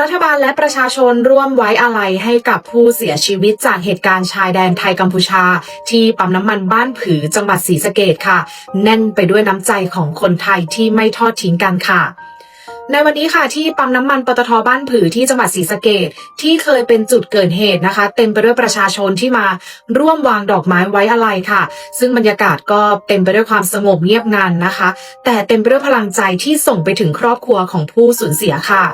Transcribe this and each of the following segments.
รัฐบาลและประชาชนร่วมไว้อาลัยให้กับผู้เสียชีวิตจากเหตุการณ์ชายแดนไทยกัมพูชา ที่ปั๊มน้ำมันบ้านผือจังหวัดศรีสะเกดค่ะ แน่นไปด้วยน้ำใจของคนไทยที่ไม่ทอดทิ้งกันค่ะในวันนี้ค่ะที่ปั๊มน้ำมันปตทบ้านผือที่จังหวัดศรีสะเกดที่เคยเป็นจุดเกิดเหตุนะคะ เต็มไปด้วยประชาชนที่มาร่วมวางดอกไม้ไว้อาลัยค่ะ ซึ่งบรรยากาศก็เต็มไปด้วยความสงบเงียบงันนะคะ แต่เต็มไปด้วยพลังใจที่ส่งไปถึงครอบครัวของผู้สูญเสียค่ะ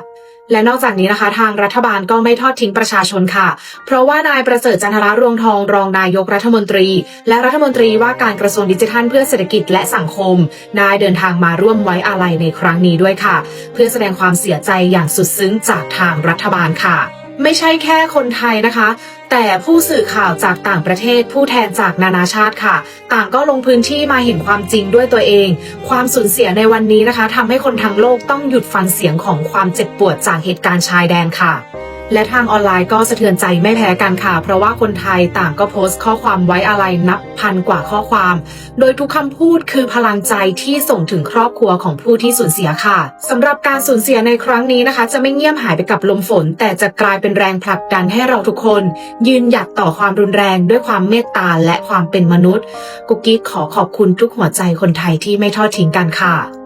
และนอกจากนี้นะคะ ทางรัฐบาลก็ไม่ทอดทิ้งประชาชนค่ะ เพราะว่านายประเสริฐจันทรารวงทองรองนายกรัฐมนตรี และรัฐมนตรีว่าการกระทรวงดิจิทัลเพื่อเศรษฐกิจและสังคมได้เดินทางมาร่วมไว้อาลัยในครั้งนี้ด้วยค่ะ เพื่อแสดงความเสียใจอย่างสุดซึ้งจากทางรัฐบาลค่ะ ไม่ใช่แค่คนไทยนะคะ แต่ผู้สื่อข่าวจากต่างประเทศผู้แทนจากนานาชาติค่ะ ต่างก็ลงพื้นที่มาเห็นความจริงด้วยตัวเอง ความสูญเสียในวันนี้นะคะทำให้คนทั้งโลกต้องหยุดฟังเสียงของความเจ็บปวดจากเหตุการณ์ชายแดนค่ะ และทางออนไลน์ก็สะเทือนใจไม่แพ้กันค่ะ เพราะว่าคนไทยต่างก็โพสต์ข้อความไว้อาลัยนับพันกว่าข้อความ โดยทุกคำพูดคือพลังใจที่ส่งถึงครอบครัวของผู้ที่สูญเสียค่ะสำหรับการสูญเสียในครั้งนี้นะคะ จะไม่เงียบหายไปกับลมฝน แต่จะกลายเป็นแรงผลักดันให้เราทุกคน ยืนหยัดต่อความรุนแรงด้วยความเมตตาและความเป็นมนุษย์ กุ๊กกิ๊กขอขอบคุณทุกหัวใจคนไทยที่ไม่ทอดทิ้งกันค่ะ